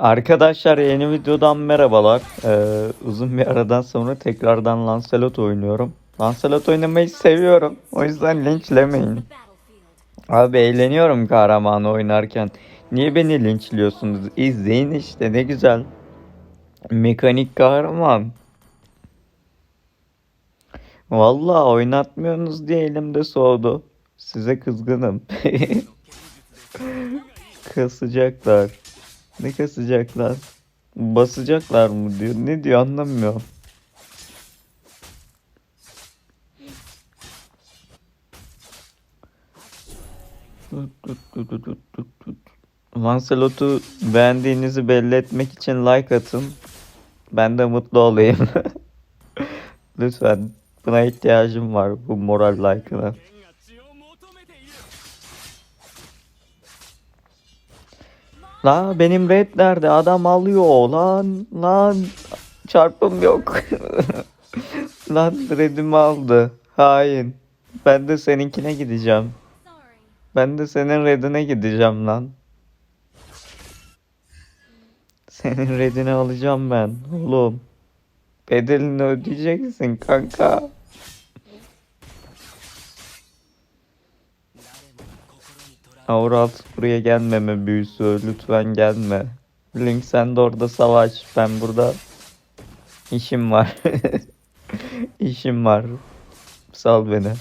Arkadaşlar yeni videodan merhabalar. Ee, uzun bir aradan sonra tekrardan Lancelot oynuyorum. Lancelot oynamayı seviyorum. O yüzden linçlemeyin. Abi eğleniyorum kahramanı oynarken. Niye beni linçliyorsunuz? İzleyin işte ne güzel. Mekanik kahraman. Vallahi oynatmıyorsunuz diye elimde soğudu. Size kızgınım. Kasacaklar. Ne kasacaklar? Basacaklar mı diyor. Ne diyor anlamıyorum. Lancelot'u beğendiğinizi belli etmek için like atın. Ben de mutlu olayım. Lütfen. Buna ihtiyacım var bu moral like'ına. La benim red nerede? Adam alıyor lan. Lan çarpım yok. lan redimi aldı. Hain. Ben de seninkine gideceğim. Ben de senin redine gideceğim lan. Senin redini alacağım ben oğlum. Bedelini ödeyeceksin kanka. Avrat buraya gelmeme büyüsü lütfen gelme. Link sen de orada savaş. Ben burada işim var. işim var. Sal beni.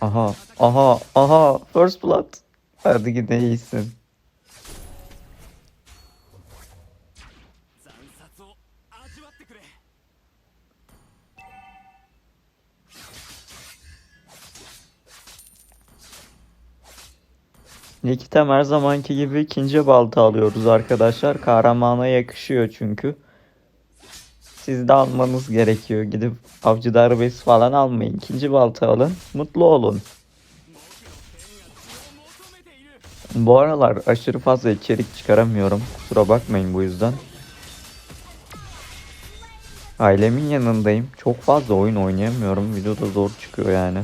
Aha, aha, aha. First blood. Hadi gide iyisin. Nikitem her zamanki gibi ikinci balta alıyoruz arkadaşlar. Kahramana yakışıyor çünkü. Siz de almanız gerekiyor. Gidip avcı darbesi falan almayın. İkinci balta alın. Mutlu olun. Bu aralar aşırı fazla içerik çıkaramıyorum. Kusura bakmayın bu yüzden. Ailemin yanındayım. Çok fazla oyun oynayamıyorum. Videoda zor çıkıyor yani.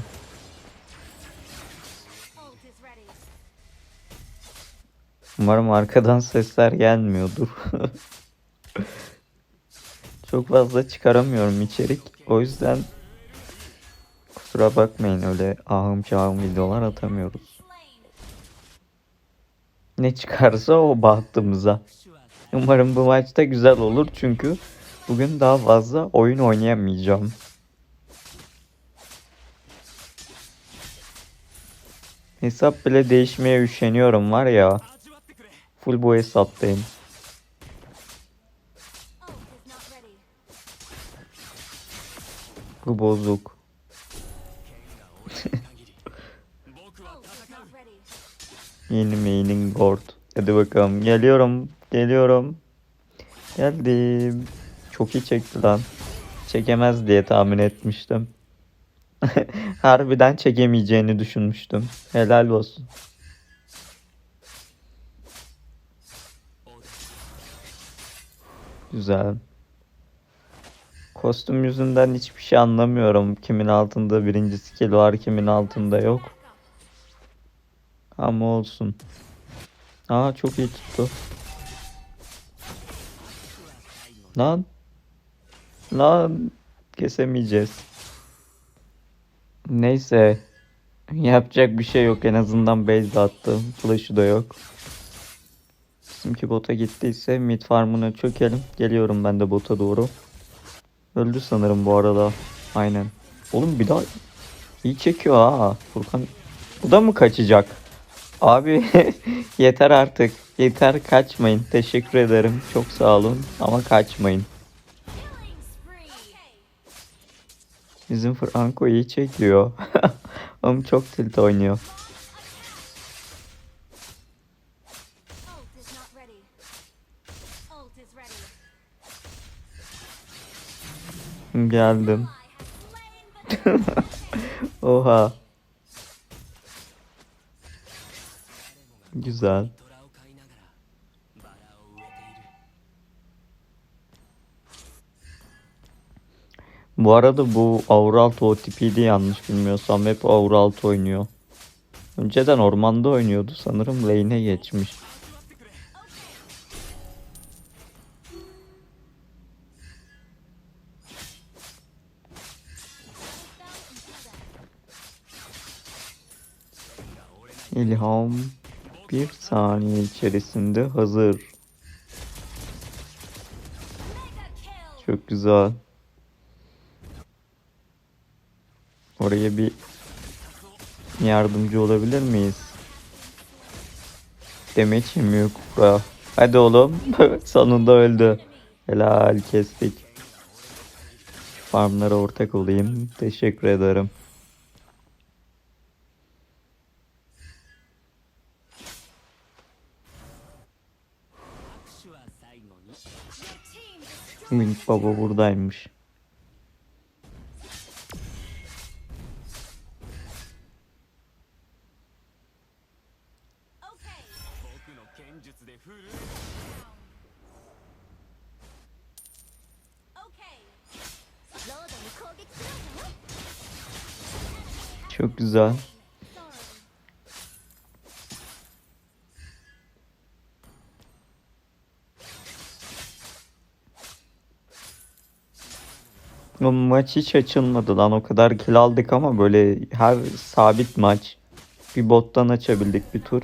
Umarım arkadan sesler gelmiyordur. Çok fazla çıkaramıyorum içerik. O yüzden kusura bakmayın öyle ahım şahım videolar atamıyoruz. Ne çıkarsa o bahtımıza. Umarım bu maçta güzel olur çünkü bugün daha fazla oyun oynayamayacağım. Hesap bile değişmeye üşeniyorum var ya. Full boy hesaptayım. Bu bozuk. Yeni maining board. Hadi bakalım. Geliyorum. Geliyorum. Geldim. Çok iyi çekti lan. Çekemez diye tahmin etmiştim. Harbiden çekemeyeceğini düşünmüştüm. Helal olsun. Güzel. Kostüm yüzünden hiçbir şey anlamıyorum. Kimin altında birinci skill var, kimin altında yok. Ama olsun. Aa çok iyi tuttu. Lan. Lan. Kesemeyeceğiz. Neyse. Yapacak bir şey yok. En azından base attım. Flash'ı da yok. Bizimki bota gittiyse mid farmına çökelim. Geliyorum ben de bota doğru. Öldü sanırım bu arada. Aynen. Oğlum bir daha iyi çekiyor ha. Furkan bu da mı kaçacak? Abi yeter artık. Yeter kaçmayın. Teşekkür ederim. Çok sağ olun ama kaçmayın. Bizim Franco iyi çekiyor. Oğlum çok tilt oynuyor. Geldim. Oha. Güzel. Bu arada bu Auralto o tipiydi yanlış bilmiyorsam hep Auralto oynuyor. Önceden ormanda oynuyordu sanırım lane'e geçmiş. İlham bir saniye içerisinde hazır. Çok güzel. Oraya bir yardımcı olabilir miyiz? Demeç yemiyor Kufra. Hadi oğlum. Sonunda öldü. Helal kestik. Farmlara ortak olayım. Teşekkür ederim. Minik baba buradaymış. Çok güzel. O maç hiç açılmadı lan. O kadar kill aldık ama böyle her sabit maç. Bir bottan açabildik bir tur.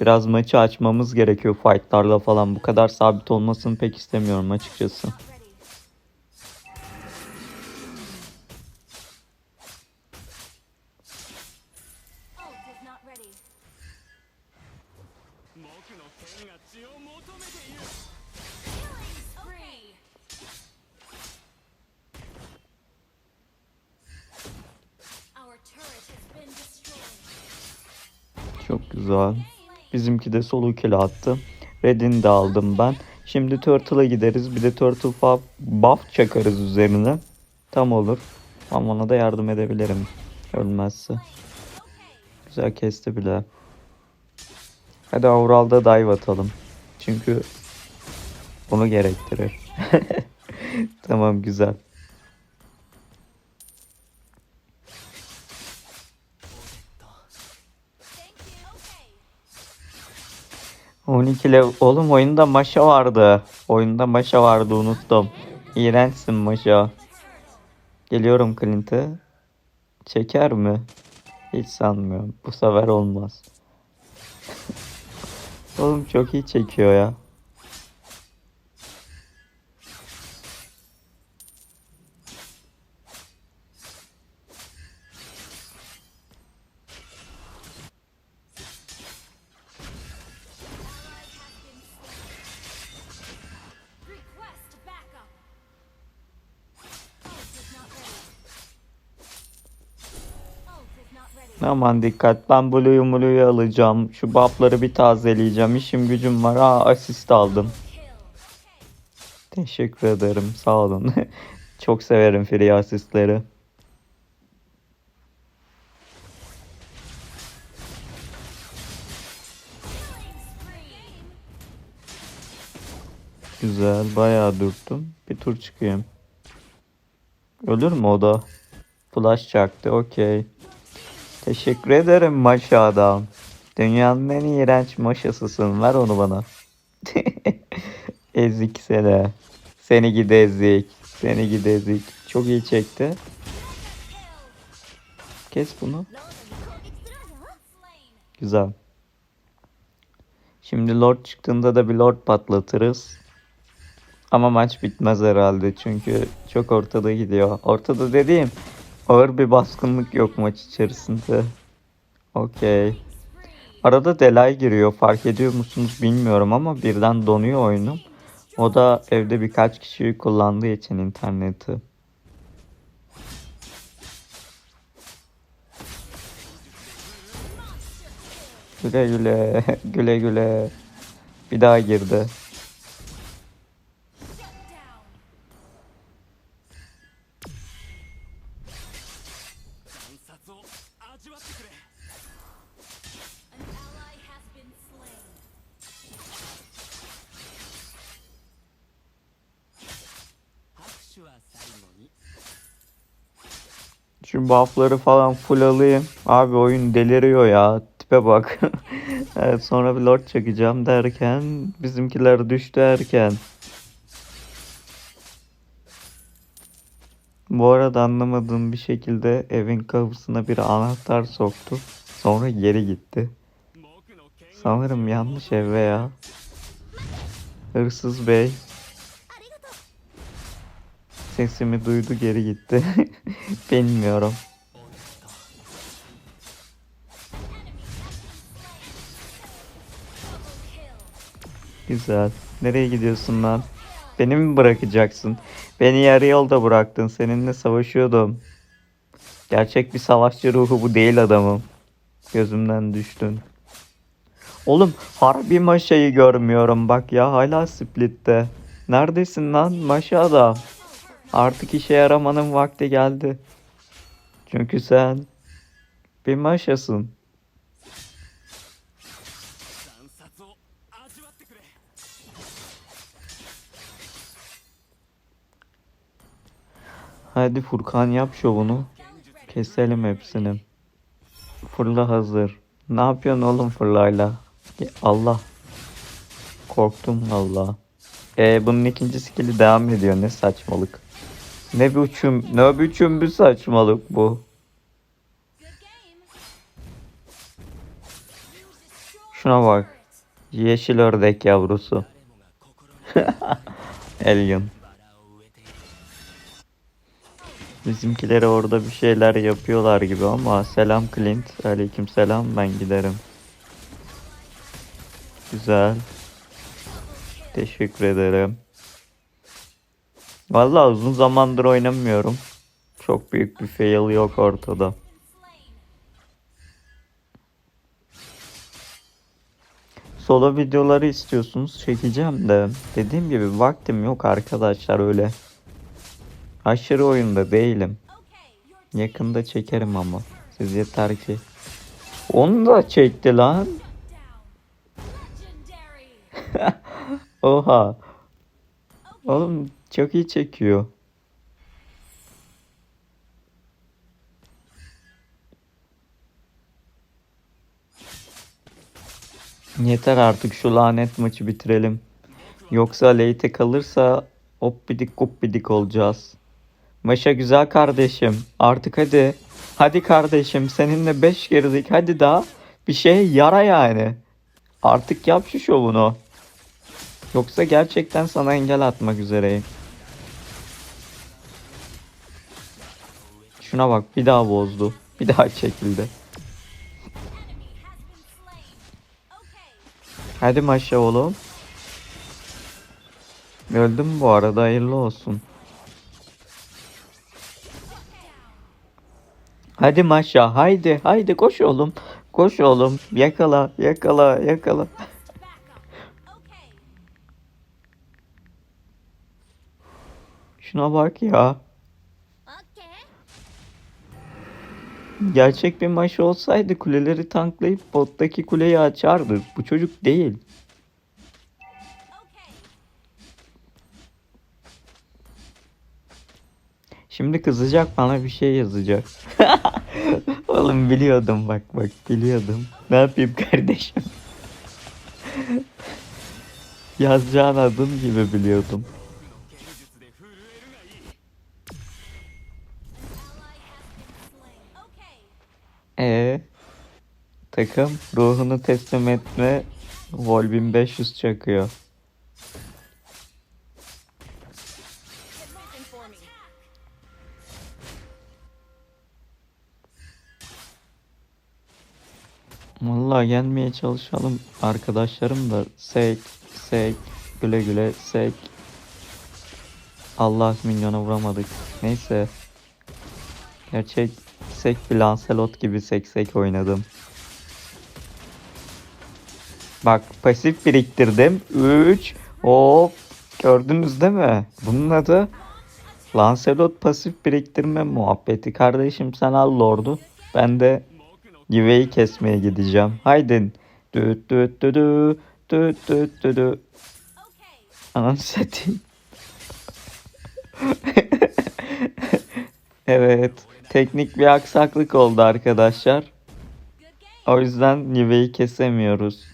Biraz maçı açmamız gerekiyor fightlarla falan. Bu kadar sabit olmasını pek istemiyorum açıkçası. Çok güzel. Bizimki de solo kill attı. Red'ini de aldım ben. Şimdi Turtle'a gideriz. Bir de Turtle buff, buff çakarız üzerine. Tam olur. Ama ona da yardım edebilirim. Ölmezse. Güzel kesti bile. Hadi Aural'da dive atalım. Çünkü bunu gerektirir. tamam güzel. 12 level. Oğlum oyunda maşa vardı. Oyunda maşa vardı unuttum. İğrençsin maşa. Geliyorum Clint'e. Çeker mi? Hiç sanmıyorum. Bu sefer olmaz. Oğlum çok iyi çekiyor ya. Aman dikkat ben Blue'yu Blue'yu alacağım. Şu buff'ları bir tazeleyeceğim. İşim gücüm var. Aa asist aldım. Teşekkür ederim. Sağ olun. Çok severim free asistleri. Güzel. Bayağı dürttüm. Bir tur çıkayım. Ölür mü o da? Flash çaktı. Okey. Teşekkür ederim maşa adam. Dünyanın en iğrenç maşasısın. Ver onu bana. ezik seni. Seni gidi ezik. Seni gidi ezik. Çok iyi çekti. Kes bunu. Güzel. Şimdi Lord çıktığında da bir Lord patlatırız. Ama maç bitmez herhalde çünkü çok ortada gidiyor. Ortada dediğim ağır bir baskınlık yok maç içerisinde. Okey. Arada delay giriyor fark ediyor musunuz bilmiyorum ama birden donuyor oyunum. O da evde birkaç kişi kullandığı için interneti. Güle güle, güle güle. Bir daha girdi. Şimdi buffları falan full alayım. Abi oyun deliriyor ya. Tipe bak. evet, sonra bir lord çekeceğim derken bizimkiler düştü erken. Bu arada anlamadığım bir şekilde evin kapısına bir anahtar soktu. Sonra geri gitti. Sanırım yanlış eve ya. Hırsız bey sesimi duydu geri gitti. Bilmiyorum. Güzel. Nereye gidiyorsun lan? Beni mi bırakacaksın? Beni yarı yolda bıraktın. Seninle savaşıyordum. Gerçek bir savaşçı ruhu bu değil adamım. Gözümden düştün. Oğlum harbi Maşa'yı görmüyorum bak ya hala splitte. Neredesin lan Maşa adam? Artık işe yaramanın vakti geldi. Çünkü sen bir maşasın. Hadi Furkan yap şovunu. Keselim hepsini. Fırla hazır. Ne yapıyorsun oğlum fırlayla? Allah. Korktum valla. E ee, bunun ikinci skill'i devam ediyor. Ne saçmalık. Ne biçim, ne biçim bir saçmalık bu. Şuna bak. Yeşil ördek yavrusu. Alien. Bizimkileri orada bir şeyler yapıyorlar gibi ama selam Clint. Aleyküm selam ben giderim. Güzel. Teşekkür ederim. Vallahi uzun zamandır oynamıyorum. Çok büyük bir fail yok ortada. Solo videoları istiyorsunuz çekeceğim de dediğim gibi vaktim yok arkadaşlar öyle. Aşırı oyunda değilim. Yakında çekerim ama. Siz yeter ki. Onu da çekti lan. Oha. Oğlum çok iyi çekiyor. Yeter artık şu lanet maçı bitirelim. Yoksa late kalırsa hop bidik hop bidik olacağız. Maşa güzel kardeşim. Artık hadi. Hadi kardeşim seninle 5 girdik. Hadi daha bir şeye yara yani. Artık yap şu şovunu. Yoksa gerçekten sana engel atmak üzereyim. Şuna bak bir daha bozdu. Bir daha çekildi. Hadi maşa oğlum. Öldüm bu arada hayırlı olsun. Hadi maşa haydi haydi koş oğlum. Koş oğlum yakala yakala yakala. Şuna bak ya. Gerçek bir maç olsaydı kuleleri tanklayıp bottaki kuleyi açardı. Bu çocuk değil. Şimdi kızacak bana bir şey yazacak. Oğlum biliyordum bak bak biliyordum. Ne yapayım kardeşim? Yazacağın adım gibi biliyordum. Ee, takım ruhunu teslim etme Vol 1500 çakıyor. Vallahi gelmeye çalışalım. Arkadaşlarım da sek sek güle güle sek. Allah milyona vuramadık. Neyse. Gerçek sek bir Lancelot gibi sek sek oynadım. Bak pasif biriktirdim. 3 hop gördünüz değil mi? Bunun adı Lancelot pasif biriktirme muhabbeti. Kardeşim sen al lordu. Ben de Give'yi kesmeye gideceğim. Haydi. Düt düt düt düt düt düt düt düt. Ananı satayım. evet teknik bir aksaklık oldu arkadaşlar. O yüzden Nive'yi kesemiyoruz.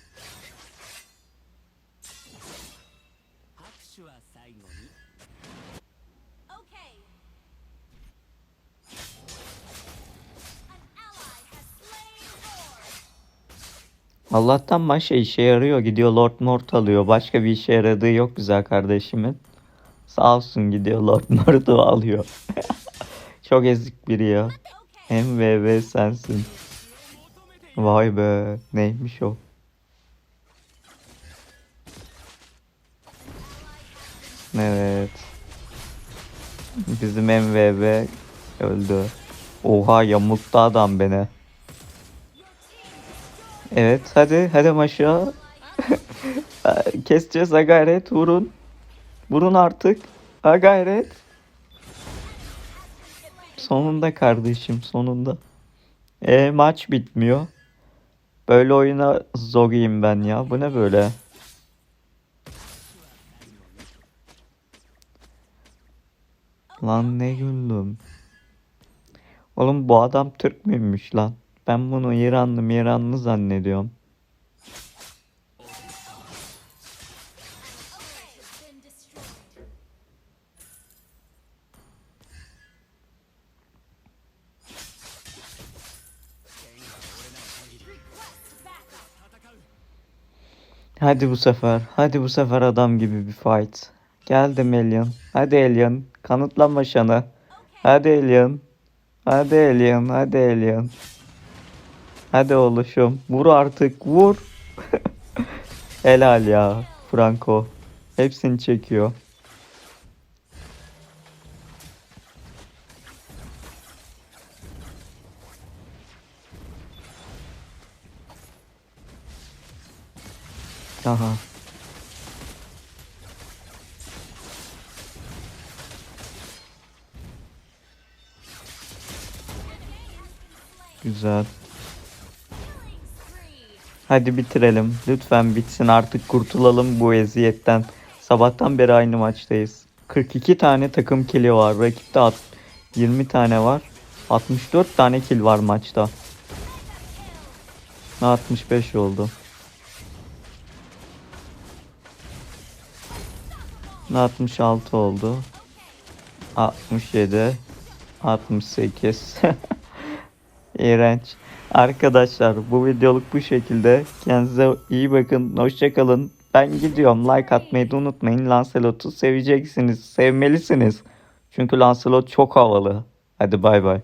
Allah'tan maşa işe yarıyor. Gidiyor Lord Mort alıyor. Başka bir işe yaradığı yok güzel kardeşimin. Sağ olsun gidiyor Lord Mort'u alıyor. Çok ezik biri ya. MVV sensin. Vay be. Neymiş o? Evet. Bizim MVV öldü. Oha yamulttu adam beni. Evet hadi hadi maşa. Keseceğiz ha gayret vurun. Vurun artık. Ha gayret. Sonunda kardeşim sonunda. E maç bitmiyor. Böyle oyuna zogiyim ben ya. Bu ne böyle? Lan ne güldüm. Oğlum bu adam Türk müymüş lan? Ben bunu İranlı İranlı zannediyorum. Hadi bu sefer. Hadi bu sefer adam gibi bir fight. Geldim Alien. Hadi Alien. Kanıtla maşanı. Hadi Alien. Hadi Alien. Hadi Alien. Hadi oluşum. Vur artık. Vur. Helal ya. Franco. Hepsini çekiyor. Aha. Güzel. Hadi bitirelim. Lütfen bitsin artık kurtulalım bu eziyetten. Sabahtan beri aynı maçtayız. 42 tane takım kili var. Rakipte at- 20 tane var. 64 tane kill var maçta. 65 oldu. 66 oldu. 67 68 İğrenç. Arkadaşlar bu videoluk bu şekilde. Kendinize iyi bakın. Hoşçakalın. Ben gidiyorum. Like atmayı da unutmayın. Lancelot'u seveceksiniz. Sevmelisiniz. Çünkü Lancelot çok havalı. Hadi bay bay.